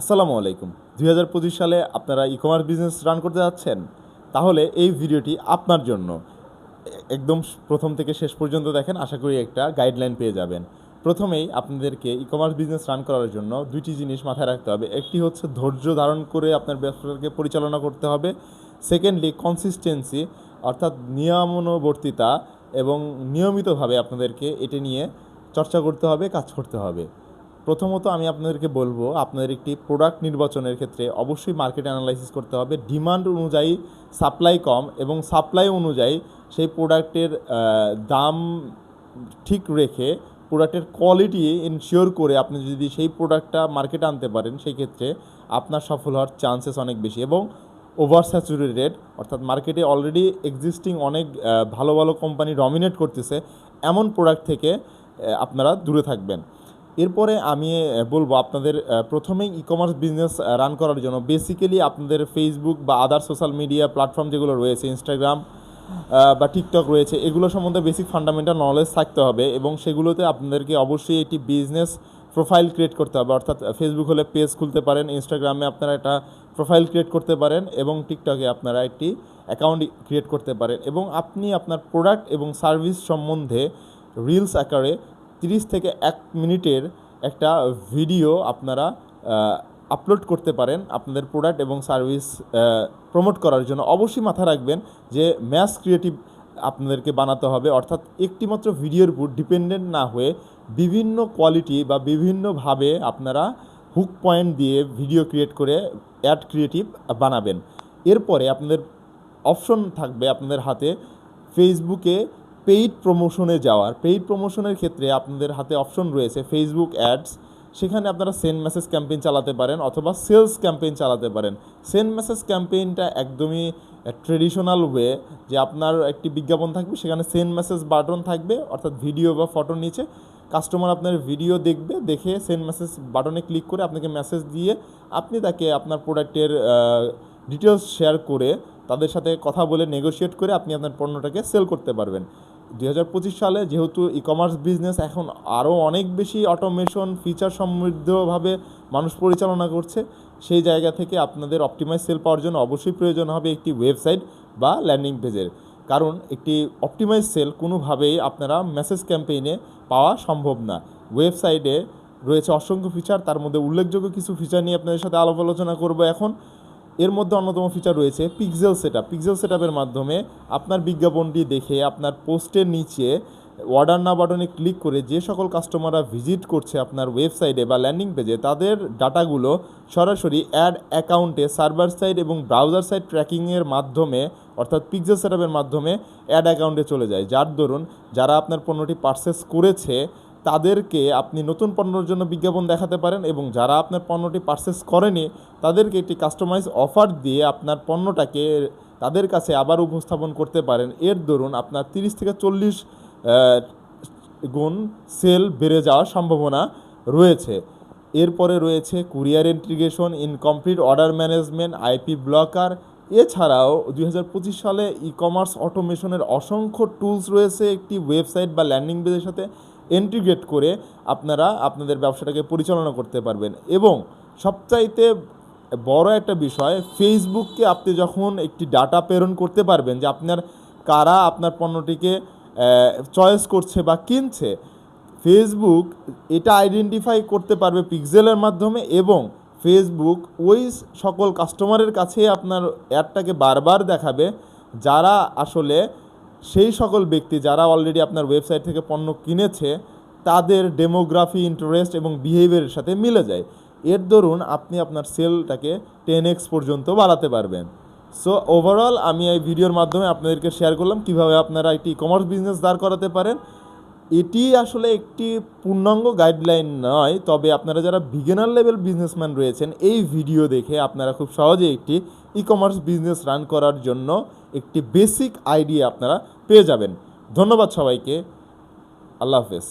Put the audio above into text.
আসসালামু আলাইকুম। দুই হাজার পঁচিশ সালে আপনারা ই কমার্স বিজনেস রান করতে যাচ্ছেন? তাহলে এই ভিডিওটি আপনার জন্য। একদম প্রথম থেকে শেষ পর্যন্ত দেখেন, আশা করি একটা গাইডলাইন পেয়ে যাবেন। প্রথমেই আপনাদেরকে ই কমার্স বিজনেস রান করার জন্য দুইটি জিনিস মাথায় রাখতে হবে। একটি হচ্ছে ধৈর্য ধারণ করে আপনার ব্যবসাকে পরিচালনা করতে হবে। সেকেন্ডলি কনসিস্টেন্সি অর্থাৎ নিয়মানুবর্তিতা এবং নিয়মিতভাবে আপনাদেরকে এটি নিয়ে চর্চা করতে হবে, কাজ করতে হবে। প্রথমত আমি আপনাদেরকে বলব, আপনাদের একটি প্রোডাক্ট নির্বাচনের ক্ষেত্রে অবশ্যই মার্কেট অ্যানালাইসিস করতে হবে। ডিমান্ড অনুযায়ী সাপ্লাই কম এবং সাপ্লাই অনুযায়ী সেই প্রোডাক্টের দাম ঠিক রেখে প্রোডাক্টের কোয়ালিটি ইনশিওর করে আপনি যদি সেই প্রোডাক্টটা মার্কেটে আনতে পারেন, সেই ক্ষেত্রে আপনার সফল হওয়ার চান্সেস অনেক বেশি এবং ওভার স্যাচুরেটেড অর্থাৎ মার্কেটে অলরেডি এক্সিস্টিং অনেক ভালো ভালো কোম্পানি ডমিনেট করতেছে, এমন প্রোডাক্ট থেকে আপনারা দূরে থাকবেন। এরপরে আমি বলব আপনাদের প্রথমেই ই কমার্স বিজনেস রান করার জন্য বেসিক্যালি আপনাদের ফেসবুক বা আদার সোশ্যাল মিডিয়া প্ল্যাটফর্ম যেগুলো রয়েছে ইনস্টাগ্রাম বা টিকটক রয়েছে, এগুলো সম্বন্ধে বেসিক ফান্ডামেন্টাল নলেজ থাকতে হবে এবং সেগুলোতে আপনাদেরকে অবশ্যই একটি বিজনেস প্রোফাইল ক্রিয়েট করতে হবে। অর্থাৎ ফেসবুক হলে পেজ খুলতে পারেন ইনস্টাগ্রামে আপনারা একটা প্রোফাইল ক্রিয়েট করতে পারেন এবং টিকটকে আপনারা একটি অ্যাকাউন্ট ক্রিয়েট করতে পারেন এবং আপনি আপনার প্রোডাক্ট এবং সার্ভিস সম্বন্ধে রিলস আকারে তিরিশ থেকে এক মিনিটের একটা ভিডিও আপনারা আপলোড করতে পারেন আপনাদের প্রোডাক্ট এবং সার্ভিস প্রমোট করার জন্য। অবশ্যই মাথা রাখবেন যে ম্যাস ক্রিয়েটিভ আপনাদেরকে বানাতে হবে। অর্থাৎ একটিমাত্র ভিডিওর উপর ডিপেন্ডেন্ট না হয়ে বিভিন্ন কোয়ালিটি বা বিভিন্নভাবে আপনারা হুক পয়েন্ট দিয়ে ভিডিও ক্রিয়েট করে অ্যাড ক্রিয়েটিভ বানাবেন। এরপরে আপনাদের অপশন থাকবে আপনাদের হাতে ফেসবুকে পেইড প্রমোশনে যাওয়ার পেইড প্রমোশনের ক্ষেত্রে আপনাদের হাতে অপশন রয়েছে ফেসবুক অ্যাডস সেখানে আপনারা সেন্ড মেসেজ ক্যাম্পেইন চালাতে পারেন অথবা সেলস ক্যাম্পেইন চালাতে পারেন। সেন্ড মেসেজ ক্যাম্পেইনটা একদমই ট্রেডিশনাল ওয়ে যে আপনার একটি বিজ্ঞাপন থাকবে, সেখানে সেন্ড মেসেজ বাটন থাকবে, অর্থাৎ ভিডিও বা ফটোর নিচে। কাস্টমার আপনার ভিডিও দেখবে, দেখে সেন্ড মেসেজ বাটনে ক্লিক করে আপনাকে মেসেজ দিয়ে আপনি তাকে আপনার প্রোডাক্টের ডিটেলস শেয়ার করে তাদের সাথে কথা বলে নেগোশিয়েট করে আপনি আপনার পণ্যটাকে সেল করতে পারবেন। দুই হাজার পঁচিশ সালে যেহেতু ই কমার্স বিজনেস এখন আরও অনেক বেশি অটোমেশন ফিচার সমৃদ্ধভাবে মানুষ পরিচালনা করছে, সেই জায়গা থেকে আপনাদের অপটিমাইজ সেল পাওয়ার জন্য অবশ্যই প্রয়োজন হবে একটি ওয়েবসাইট বা ল্যান্ডিং পেজের কারণ একটি অপটিমাইজ সেল কোনোভাবেই আপনারা মেসেজ ক্যাম্পেইনে পাওয়া সম্ভব না। ওয়েবসাইটে রয়েছে অসংখ্য ফিচার তার মধ্যে উল্লেখযোগ্য কিছু ফিচার নিয়ে আপনাদের সাথে আলাপ আলোচনা করব এখন। এর মধ্যে অন্যতম ফিচার রয়েছে পিক্সেল সেটআপ পিক্সেল সেটআপের মাধ্যমে আপনার বিজ্ঞাপনটি দেখে, আপনার পোস্টের নিচে অর্ডার না বাটনে ক্লিক করে যে সকল কাস্টমাররা ভিজিট করছে আপনার ওয়েবসাইটে বা ল্যান্ডিং পেজে তাদের ডাটাগুলো সরাসরি অ্যাড অ্যাকাউন্টে সার্ভার সাইড এবং ব্রাউজার সাইড ট্র্যাকিংয়ের মাধ্যমে, অর্থাৎ পিক্সেল সেটআপের মাধ্যমে অ্যাড অ্যাকাউন্টে চলে যায়। যার দরুন যারা আপনার পণ্যটি পারচেস করেছে তাদেরকে আপনি নতুন পণ্যর জন্য বিজ্ঞাপন দেখাতে পারেন এবং যারা আপনার পণ্যটি পারচেস করেনি, তাদেরকে একটি কাস্টমাইজ অফার দিয়ে আপনার পণ্যটাকে তাদের কাছে আবার উপস্থাপন করতে পারেন। এর দরুন আপনার তিরিশ থেকে চল্লিশ গুণ সেল বেড়ে যাওয়ার সম্ভাবনা রয়েছে। এরপরে রয়েছে courier integration incomplete order management IP blocker এছাড়াও দু হাজার পঁচিশ সালে ই কমার্স অটোমেশনের অসংখ্য টুলস রয়েছে, একটি ওয়েবসাইট বা ল্যান্ডিং পেজের সাথে। ইন্টিগ্রেট করে আপনারা আপনাদের ব্যবসাটাকে পরিচালনা করতে পারবেন। এবং সবচাইতে বড় একটা বিষয় ফেসবুককে আপনি যখন একটি ডাটা প্রেরণ করতে পারবেন যে আপনার কারা আপনার পণ্যটিকে চয়েস করছে বা কিনছে ফেসবুক এটা আইডেন্টিফাই করতে পারবে পিক্সেলের মাধ্যমে এবং ফেসবুক ওই সকল কাস্টমারের কাছে আপনার অ্যাডটাকে বারবার দেখাবে, যারা আসলে সেই সকল ব্যক্তি যারা অলরেডি আপনার ওয়েবসাইট থেকে পণ্য কিনেছে, তাদের ডেমোগ্রাফি ইন্টারেস্ট এবং বিহেভিয়ারের সাথে মিলে যায়। এর দরুন আপনি আপনার সেলটাকে টেন এক্স পর্যন্ত বাড়াতে পারবেন। সো ওভারঅল আমি এই ভিডিওর মাধ্যমে আপনাদেরকে শেয়ার করলাম কীভাবে আপনারা একটি কমার্স বিজনেস দাঁড় করাতে পারেন। এটি আসলে একটি পূর্ণাঙ্গ গাইডলাইন নয়, তবে আপনারা যারা বিগিনার লেভেল বিজনেসম্যান রয়েছেন, এই ভিডিও দেখে আপনারা খুব সহজে একটি ই কমার্স বিজনেস রান করার জন্য একটি বেসিক আইডিয়া আপনারা পেয়ে যাবেন। ধন্যবাদ সবাইকে। আল্লাহ হাফেজ।